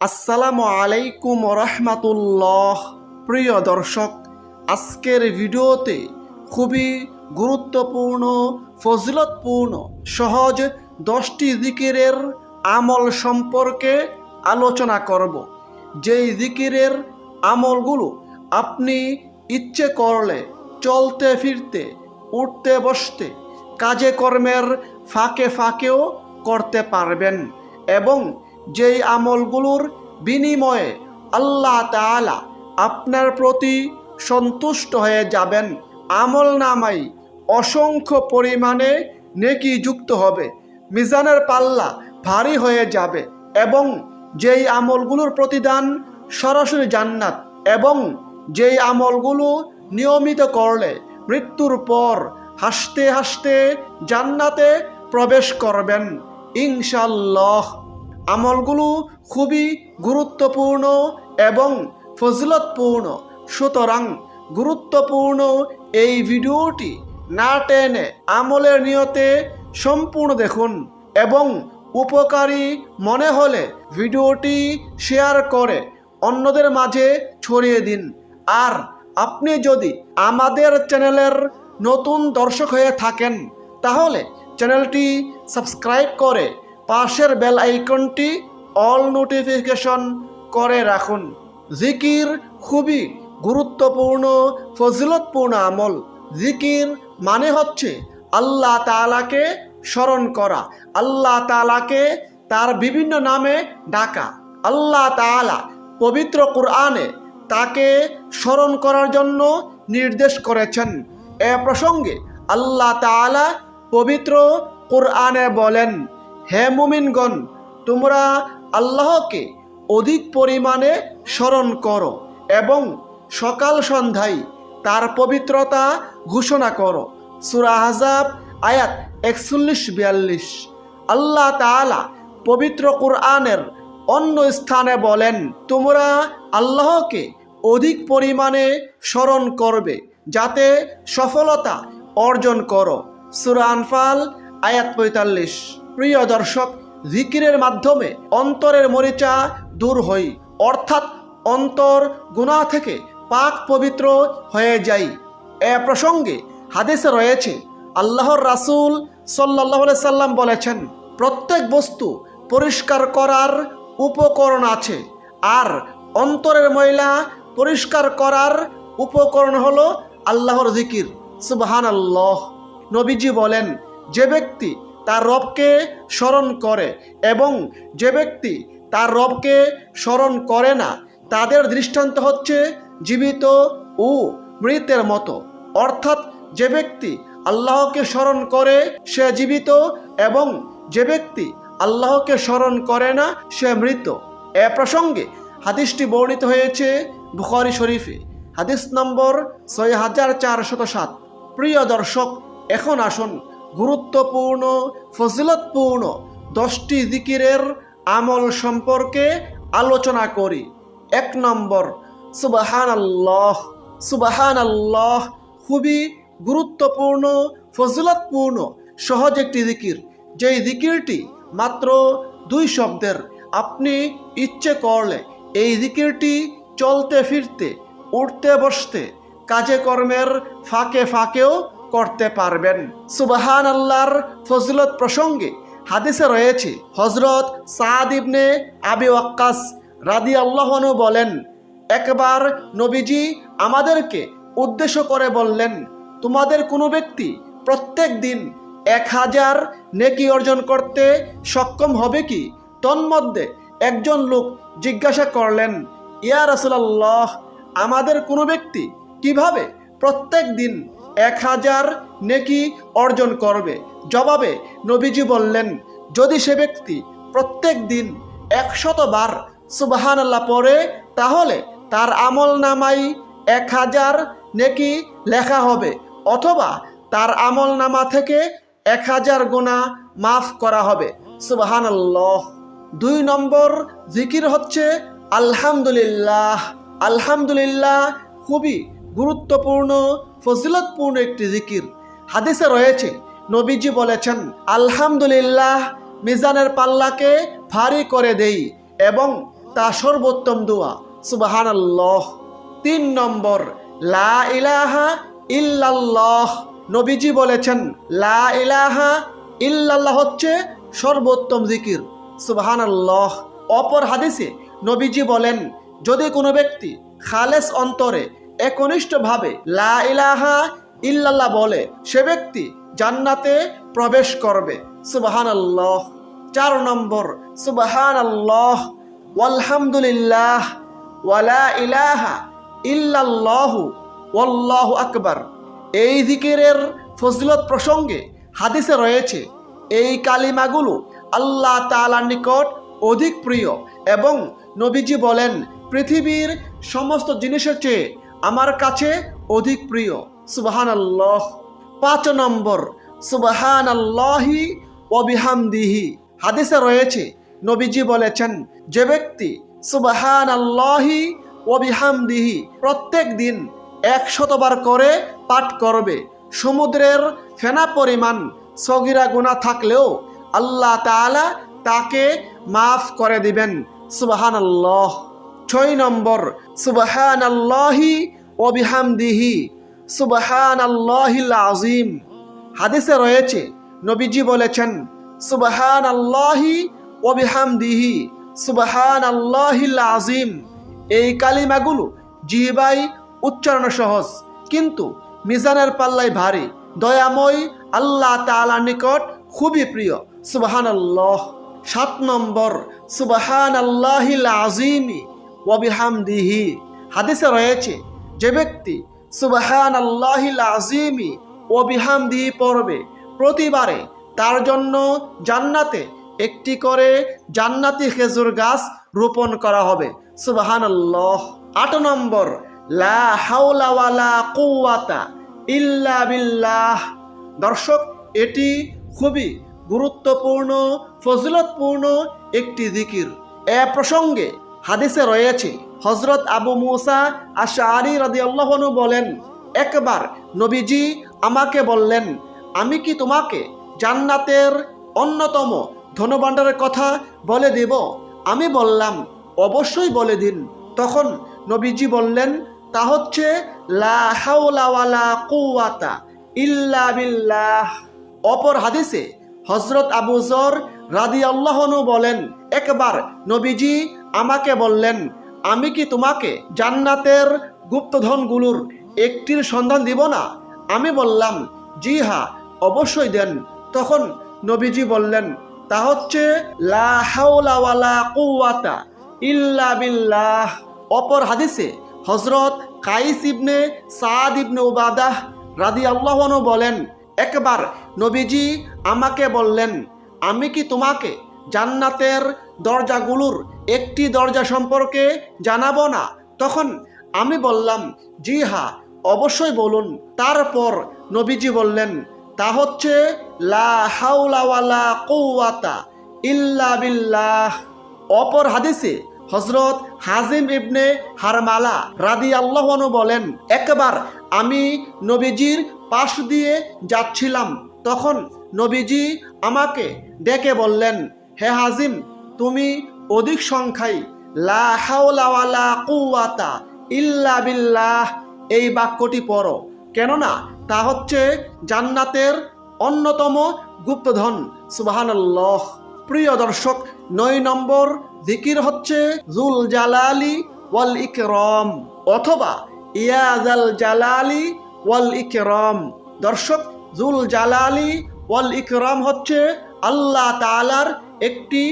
আসসালামু আলাইকুম রহমাতুল্লাহ প্রিয় দর্শক, আজকের ভিডিওতে খুবই গুরুত্বপূর্ণ, ফজিলতপূর্ণ, সহজ দশটি জিকিরের আমল সম্পর্কে আলোচনা করব। যেই জিকিরের আমলগুলো আপনি ইচ্ছে করলে, চলতে ফিরতে, উঠতে বসতে, কাজে কর্মের ফাঁকে ফাঁকেও করতে পারবেন এবং যেই আমলগুলোর বিনিময়ে আল্লাহ তাআলা আপনার প্রতি সন্তুষ্ট হয়ে যাবেন, আমল নামাই অসংখ্য পরিমাণে নেকি যুক্ত হবে, মিজানের পাল্লা ভারী হয়ে যাবে এবং যেই আমলগুলোর প্রতিদান সরাসরি জান্নাত এবং যেই আমলগুলো নিয়মিত করলে মৃত্যুর পর হাসতে হাসতে জান্নাতে প্রবেশ করবেন ইনশাল্লাহ আমলগুলো খুবই গুরুত্বপূর্ণ এবং ফজিলতপূর্ণ। সুতরাং গুরুত্বপূর্ণ এই ভিডিওটি না টেনে আমলের নিয়তে সম্পূর্ণ দেখুন এবং উপকারী মনে হলে ভিডিওটি শেয়ার করে অন্যদের মাঝে ছড়িয়ে দিন। আর আপনি যদি আমাদের চ্যানেলের নতুন দর্শক হয়ে থাকেন, তাহলে চ্যানেলটি সাবস্ক্রাইব করে পাশের বেল আইকনটি অল নোটিফিকেশন করে রাখুন। জিকির খুবই গুরুত্বপূর্ণ, ফজিলতপূর্ণ আমল। জিকির মানে হচ্ছে আল্লাহ তাআলাকে স্মরণ করা। আল্লাহ তালাকে তার বিভিন্ন নামে ডাকা। আল্লাহ তাআলা পবিত্র কোরআনে তাকে স্মরণ করার জন্য নির্দেশ করেছেন। এ প্রসঙ্গে আল্লাহ তাআলা পবিত্র কোরআনে বলেন হে মুমিনগণ, তোমরা আল্লাহকে অধিক পরিমাণে স্মরণ করো এবং সকাল সন্ধ্যায় তার পবিত্রতা ঘোষণা করো। সুরা হাজাব আয়াত একচল্লিশ, বিয়াল্লিশ। আল্লাহ তাআলা পবিত্র কোরআনের অন্য স্থানে বলেন, তোমরা আল্লাহকে অধিক পরিমাণে স্মরণ করবে যাতে সফলতা অর্জন করো। সুরা আনফাল, আয়াত পঁয়তাল্লিশ। প্রিয় দর্শক, জিকিরের মাধ্যমে অন্তরের মরিচা দূর হই। অর্থাৎ অন্তর গুনাহ থেকে পাক পবিত্র হয়ে যাই। এ প্রসঙ্গে হাদিসে রয়েছে, আল্লাহর রাসূল সাল্লাহ সাল্লাম বলেছেন, প্রত্যেক বস্তু পরিষ্কার করার উপকরণ আছে, আর অন্তরের ময়লা পরিষ্কার করার উপকরণ হলো আল্লাহর জিকির। সুবহান আল্লাহ নবীজি বলেন, যে ব্যক্তি তার রবকে স্মরণ করে এবং যে ব্যক্তি তার রবকে স্মরণ করে না, তাদের দৃষ্টান্ত হচ্ছে জীবিত ও মৃতের মতো। অর্থাৎ যে ব্যক্তি আল্লাহকে স্মরণ করে, সে জীবিত এবং যে ব্যক্তি আল্লাহকে স্মরণ করে না, সে মৃত। এ প্রসঙ্গে হাদিসটি বর্ণিত হয়েছে বুখারি শরীফে। হাদিস নম্বর ছয় হাজার চারশত সাত। প্রিয় দর্শক, এখন আসুন গুরুত্বপূর্ণ, ফজিলতপূর্ণ দশটি জিকিরের আমল সম্পর্কে আলোচনা করি। এক নম্বর সুবাহান আল্লাহ সুবাহান আল্লাহ খুবই গুরুত্বপূর্ণ, ফজিলতপূর্ণ, সহজ একটি জিকির। যেই জিকিরটি মাত্র দুই শব্দের, আপনি ইচ্ছে করলে এই জিকিরটি চলতে ফিরতে উঠতে বসতে কাজে কর্মের ফাঁকে ফাঁকেও করতে পারবেন। সুবাহান আল্লাহর ফজলত প্রসঙ্গে হাদিসে রয়েছে হজরত সাদ ইবনে আবি ওয়াক্কাস রাদি আল্লাহনু বলেন, একবার নবীজি আমাদেরকে উদ্দেশ্য করে বললেন, তোমাদের কোনো ব্যক্তি প্রত্যেক দিন এক হাজার নেকি অর্জন করতে সক্ষম হবে কি? তন্মধ্যে একজন লোক জিজ্ঞাসা করলেন, ইয়া রসুলাল্লাহ, আমাদের কোনো ব্যক্তি কীভাবে প্রত্যেক দিন এক হাজার নেকি অর্জন করবে। জবাবে নবীজি বললেন, যদি সে ব্যক্তি প্রত্যেক দিন একশত বার সুবাহান আল্লাহ পড়ে, তাহলে তার আমল নামাই এক হাজার নেকি লেখা হবে, অথবা তার আমল নামা থেকে এক হাজার গোনা মাফ করা হবে। সুবাহান আল্লাহ দুই নম্বর জিকির হচ্ছে, আলহামদুলিল্লাহ। আলহামদুলিল্লাহ খুবই গুরুত্বপূর্ণ, ফজিলতপূর্ণ একটি জিকির। হাদিসে রয়েছে, নবীজি বলেছেন, আলহামদুলিল্লাহ, মিজানের পাল্লাকে ভারী করে দেই এবং তা সর্বোত্তম দোয়া। সুবাহান আল্লাহ তিন নম্বর, লা ইলাহা ইল্লাল্লাহ। নবীজি বলেছেন, লা ইলাহা ইল্লাল্লাহ হচ্ছে সর্বোত্তম জিকির। সুবাহান আল্লাহ অপর হাদিসে নবীজি বলেন, যদি কোনো ব্যক্তি খালেস অন্তরে একনিষ্ঠভাবে লা ইলাহা ইল্লাল্লাহ বলে, সে ব্যক্তি জান্নাতে প্রবেশ করবে। সুবাহান আল্লাহ চার নম্বর সুবাহান আল্লাহ ওয়ালহামদুলিল্লাহ ওয়ালা ইলাহা ইল্লাল্লাহু, ওয়াল্লাহু আকবার। এই জিকিরের ফজিলত প্রসঙ্গে হাদিসে রয়েছে, এই কালিমাগুলো আল্লাহ তালার নিকট অধিক প্রিয় এবং নবীজি বলেন, পৃথিবীর সমস্ত জিনিসের চেয়ে আমার কাছে অধিক প্রিয়। সুবাহান আল্লাহ পাঁচ নম্বর সুবাহান আল্লাহি অবিহামদিহি হাদিসে রয়েছে, নবীজি বলেছেন, যে ব্যক্তি সুবাহান আল্লাহি ওবিহামদিহি প্রত্যেক দিন একশতবার করে পাঠ করবে, সমুদ্রের ফেনা পরিমাণ সগিরা গুণা থাকলেও আল্লাহ তাআলা তাকে মাফ করে দিবেন। সুবাহান আল্লাহ ছয় নম্বর সুবাহান আল্লাহি ওবিহামদিহি সুবাহান আল্লাহিল আজিম হাদিসে রয়েছে, নবীজি বলেছেন সুবাহান আল্লাহি ওবিহামদিহি সুবাহান আল্লাহিল আজিম এই কালিমাগুলো জিবাই উচ্চারণ সহজ, কিন্তু মিজানের পাল্লাই ভারী। দয়াময় আল্লাহ তাআলার নিকট খুবই প্রিয় সুবাহান আল্লাহ সাত নম্বর সুবাহান আল্লাহিল আজিমি ওবিহামদিহি হাদিসে রয়েছে, যে ব্যক্তি সুবাহান আল্লাহিল আজিমি ওবিহামদিহি পড়বে, প্রতিবারে তার জন্য জান্নাতে একটি করে জান্নাতি খেজুর গাছ রোপণ করা হবে। সুবাহান আল্লাহ আট নম্বর, লা হাওলা ওয়ালা কুওয়াতা ইল্লা বিল্লাহ। দর্শক, এটি খুবই গুরুত্বপূর্ণ, ফজিলতপূর্ণ একটি দিকির এ প্রসঙ্গে হাদিসে রয়েছে হজরত আবু মুসা আশারি রাদি আল্লাহনু বলেন, একবার নবীজি আমাকে বললেন, আমি কি তোমাকে জান্নাতের অন্যতম ধনভাণ্ডারের কথা বলে দেব? আমি বললাম, অবশ্যই বলে দিন। তখন নবীজি বললেন, তা হচ্ছে ইল্লা অপর হাদিসে হজরত আবু জর রাদি আল্লাহনু বলেন, একবার নবীজি আমাকে বললেন, আমি কি তোমাকে জান্নাতের গুপ্তধনগুলোর একটির সন্ধান দিব না? আমি বললাম, জি হ্যাঁ অবশ্যই দেন। তখন নবীজি বললেন, তা হচ্ছে ইল্লা বিল্লাহ। অপর হাদিসে হজরত কাইস ইবনে সাদ ইবনে উবাদাহ রাদি আল্লাহনু বলেন, একবার নবীজি আমাকে বললেন, আমি কি তোমাকে জান্নাতের দরজাগুলোর একটি দরজা সম্পর্কে জানাব না। তখন আমি বললাম, জি হা অবশ্যই বলুন। তারপর নবীজি বললেন, তা হচ্ছে, লা হাওলা ওয়ালা কুওয়াতা ইল্লা বিল্লাহ। অপর হাদিসে হজরত হাজিম ইবনে হারমালা রাদি আল্লাহনু বলেন, একবার আমি নবীজির পাশ দিয়ে যাচ্ছিলাম। তখন নবীজি আমাকে ডেকে বললেন হে হাজিম, তুমি অধিক সংখ্যায় লা ইল্লা বিল্লাহ এই বাক্যটি পড়ো। কেননা তা হচ্ছে জান্নাতের অন্যতম গুপ্তধন। সুবহানাল্লাহ। প্রিয় দর্শক, নয় নম্বর জিকির হচ্ছে জুল জালালি ওয়াল ইকরম অথবা ইয়াজাল জালালি ওয়াল ইকরম। দর্শক, জুল জালালি ওয়াল ইকরম হচ্ছে আল্লাহ তালার একটি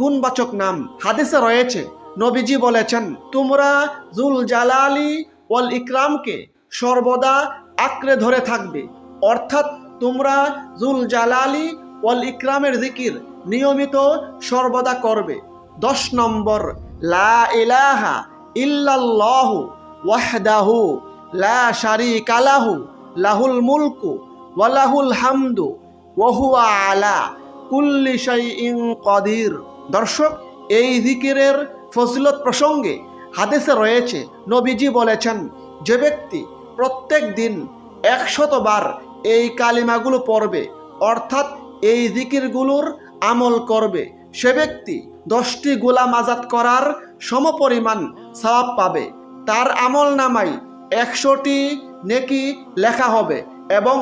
গুণবাচক নাম। হাদিসে রয়েছে, নবীজি বলেছেন, তোমরা জুল জালালি ওয়াল ইকরামকে সর্বদা আঁকড়ে ধরে থাকবে। অর্থাৎ তোমরা জুল জালালি ওয়াল ইকরামের জিকির নিয়মিত সর্বদা করবে। দশ নম্বর, লা ইলাহা ইল্লাল্লাহু ওয়াহদাহু লা শারিকা লাহু, লাহুল মুলকু ওয়ালাহুল হামদু ওহুয়া আলা। কুল্লি শাইইন কদির। দর্শক, এই জিকিরের ফজিলত প্রসঙ্গে হাদিসে রয়েছে, নবীজি বলেছেন, যে ব্যক্তি প্রত্যেক দিন একশতবার এই কালিমাগুলো পড়বে, অর্থাৎ এই জিকিরগুলোর আমল করবে, সে ব্যক্তি দশটি গোলাম আজাদ করার সমপরিমাণ সওয়াব পাবে। তার আমল নামাই একশোটি নেকি লেখা হবে এবং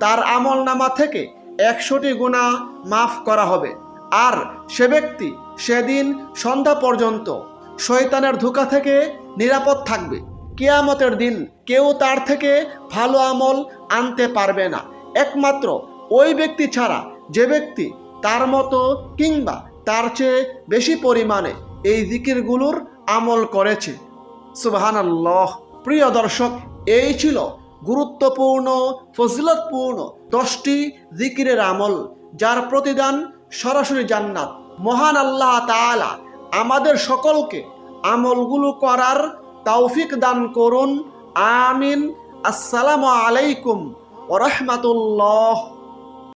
তার আমল নামা থেকে একশোটি গুণা মাফ করা হবে। আর সে ব্যক্তি সেদিন সন্ধ্যা পর্যন্ত শয়তানের ধোকা থেকে নিরাপদ থাকবে। কেয়ামতের দিন কেউ তার থেকে ভালো আমল আনতে পারবে না। একমাত্র ওই ব্যক্তি ছাড়া যে ব্যক্তি তার মতো কিংবা তার চেয়ে বেশি পরিমাণে এই জিকিরগুলোর আমল করেছে। সুবাহান প্রিয় দর্শক, এই ছিল গুরুত্বপূর্ণ, ফজিলতপূর্ণ দশটি জিকিরের আমল, যার প্রতিদান সরাসরি জান্নাত। মহান আল্লাহ তালা আমাদের সকলকে আমলগুলো করার তৌফিক দান করুন। আমিন। আসসালামু আলাইকুম ওরহমাতুল্লাহ